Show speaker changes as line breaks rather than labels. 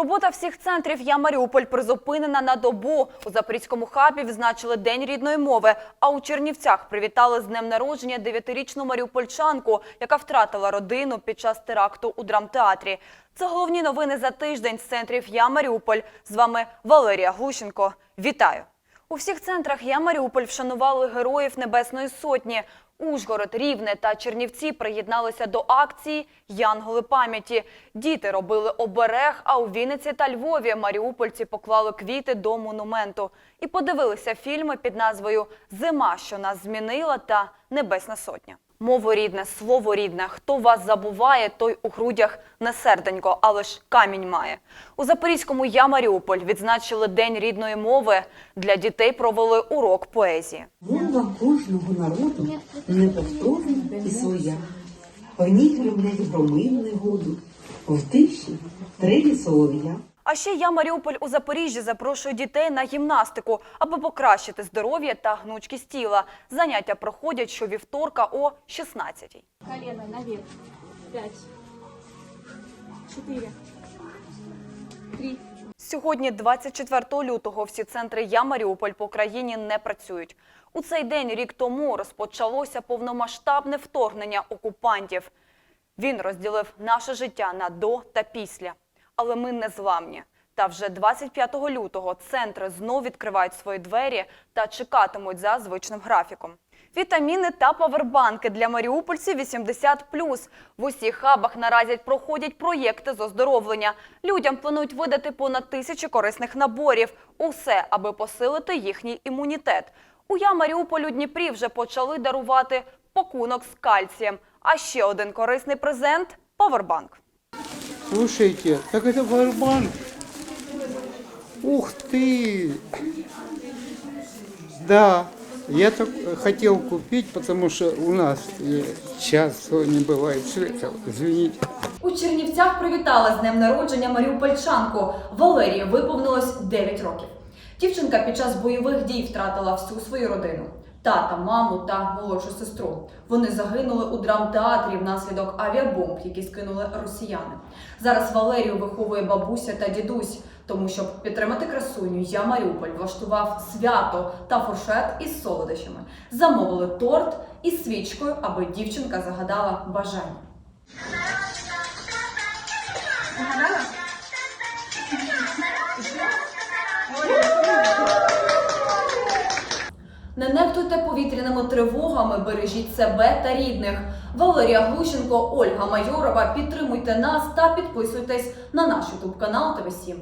Робота всіх центрів «Я Маріуполь» призупинена на добу. У Запорізькому хабі відзначили День рідної мови, а у Чернівцях привітали з днем народження дев'ятирічну маріупольчанку, яка втратила родину під час теракту у драмтеатрі. Це головні новини за тиждень з центрів «Я Маріуполь». З вами Валерія Глущенко. Вітаю! У всіх центрах «Я Маріуполь» вшанували героїв Небесної Сотні. Ужгород, Рівне та Чернівці приєдналися до акції «Янголи пам'яті». Діти робили оберег, а у Вінниці та Львові маріупольці поклали квіти до монументу. І подивилися фільми під назвою «Зима, що нас змінила» та «Небесна Сотня». Мово рідне, слово рідне. Хто вас забуває, той у грудях не серденько, але ж камінь має. У Запорізькому «Я Маріуполь» відзначили День рідної мови. Для дітей провели урок поезії.
Мова кожного народу неповторна і своя. В ній гремлять громи негоду, в тиші трелі солов'я.
А ще я Маріуполь у Запоріжжі запрошую дітей на гімнастику, аби покращити здоров'я та гнучкість тіла. Заняття проходять щовівторка о 16-й.
Колено наверх. Пять. Четыре. Три.
Сьогодні, 24 лютого, всі центри «Я Маріуполь» по країні не працюють. У цей день рік тому розпочалося повномасштабне вторгнення окупантів. Він розділив наше життя на до та після. Але ми не зламні. Та вже 25 лютого центри знов відкривають свої двері та чекатимуть за звичним графіком. Вітаміни та павербанки для маріупольців 80+. В усіх хабах наразі проходять проєкти з оздоровлення. Людям планують видати понад тисячі корисних наборів. Усе, аби посилити їхній імунітет. У Я Маріуполь у Дніпрі вже почали дарувати пакунок з кальцієм. А ще один корисний презент – павербанк.
Слушайте, так это Варбанк. Ух ты! Да, я так хотел купить, потому что у нас э, часто не бывает света. Извините.
У Чернівцях привітали з днем народження маріупольчанку. Валерії виповнилось 9 років. Дівчинка під час бойових дій втратила всю свою родину. Тата, маму та молодшу сестру. Вони загинули у драмтеатрі внаслідок авіабомб, які скинули росіяни. Зараз Валерію виховує бабуся та дідусь. Тому щоб підтримати красуню, я Маріуполь влаштував свято та фуршет із солодощами. Замовили торт із свічкою, аби дівчинка загадала бажання. Не нехтуйте повітряними тривогами, бережіть себе та рідних. Валерія Глущенко, Ольга Майорова. Підтримуйте нас та підписуйтесь на наш ютуб канал ТВ 7